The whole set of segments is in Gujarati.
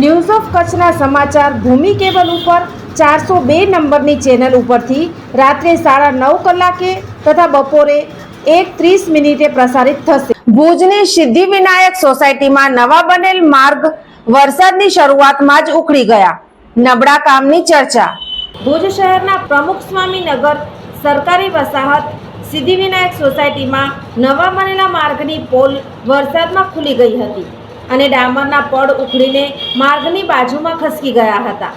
News of કચ્છના સમાચાર ભૂમિ કેબલ ઉપર ચારસો બે નંબરની ચેનલ ઉપરથી રાત્રે સાડા નવ કલાકે તથા બપોરે એક ત્રીસ મિનિટે પ્રસારિત થશે. ભુજની સિદ્ધિ વિનાયક સોસાયટીમાં નવા બનેલ માર્ગ વરસાદની શરૂઆતમાં જ ઉખડી ગયા. નબળા કામની ચર્ચા. ભુજ શહેરના પ્રમુખ સ્વામી નગર સરકારી વસાહત સિદ્ધિવિનાયક સોસાયટીમાં નવા બનેલા માર્ગની પોલ વરસાદમાં ખુલી ગઈ હતી. અને ડામરના પડ ઉખડીને માર્ગની બાજુમાં ખસકી ગયા હતા.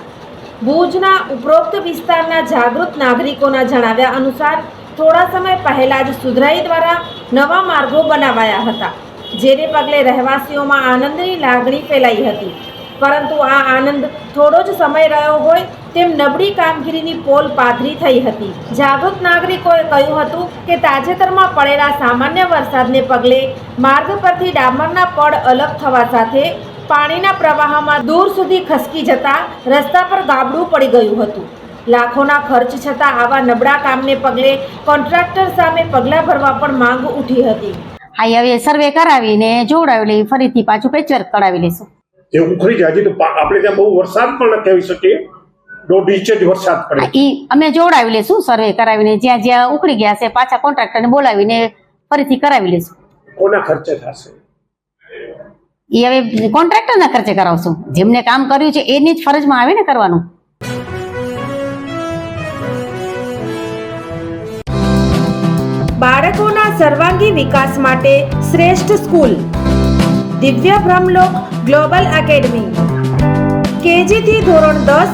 ભુજના ઉપરોક્ત વિસ્તારના જાગૃત નાગરિકોના જણાવ્યા અનુસાર થોડા સમય પહેલા જ સુધરાઈ દ્વારા નવા માર્ગો બનાવાયા હતા, જેને પગલે રહેવાસીઓમાં આનંદની લાગણી ફેલાઈ હતી. પરંતુ આ આનંદ થોડો જ સમય રહ્યો હોય તેમ નબળી કામગીરીની પોલ પાથરી થઈ હતી. જાગૃત નાગરિકોએ કહ્યું હતું કે તાજેતરમાં પડેલા સામાન્ય વરસાદને પગલે માર્ગ પરથી ડામરના પડ અલગ થવા સાથે પાણીના પ્રવાહમાં દૂર સુધી ખસકી જતા રસ્તા પર ગાબડું પડી ગયું હતું. લાખોના ખર્ચ છતાં આવા નબળા કામને પગલે કોન્ટ્રાક્ટર સામે પગલાં ભરવા પણ માંગ ઉઠી હતી. હા હવે સર્વે કરાવીને જોડાવી લઈ ફરીથી પાછું પેચવર્ક કરાવી લઈશું. એ ઉખરી જાય તો આપણે ત્યાં બહુ વરસાદ પણ ન કહેવી શકીએ. દોઢ ઇંચ જ વરસાદ પડે. ઈ અમે જોડાવી લઈશું સર્વે કરાવીને જ્યાં જ્યાં ઉકળી ગયા છે પાછા કોન્ટ્રાક્ટરને બોલાવીને ફરીથી કરાવી લઈશું. કોના ખર્ચે થશે? એ હવે કોન્ટ્રાક્ટરના ખર્ચે કરાવશું. જેમને કામ કર્યું છે એની જ ફરજમાં આવે ને કરવાનું. બાળકોના સર્વાંગી વિકાસ માટે શ્રેષ્ઠ સ્કૂલ. દિવ્ય બ્રહ્મલોક ગ્લોબલ એકેડમી. કેજી થી ધોરણ દસ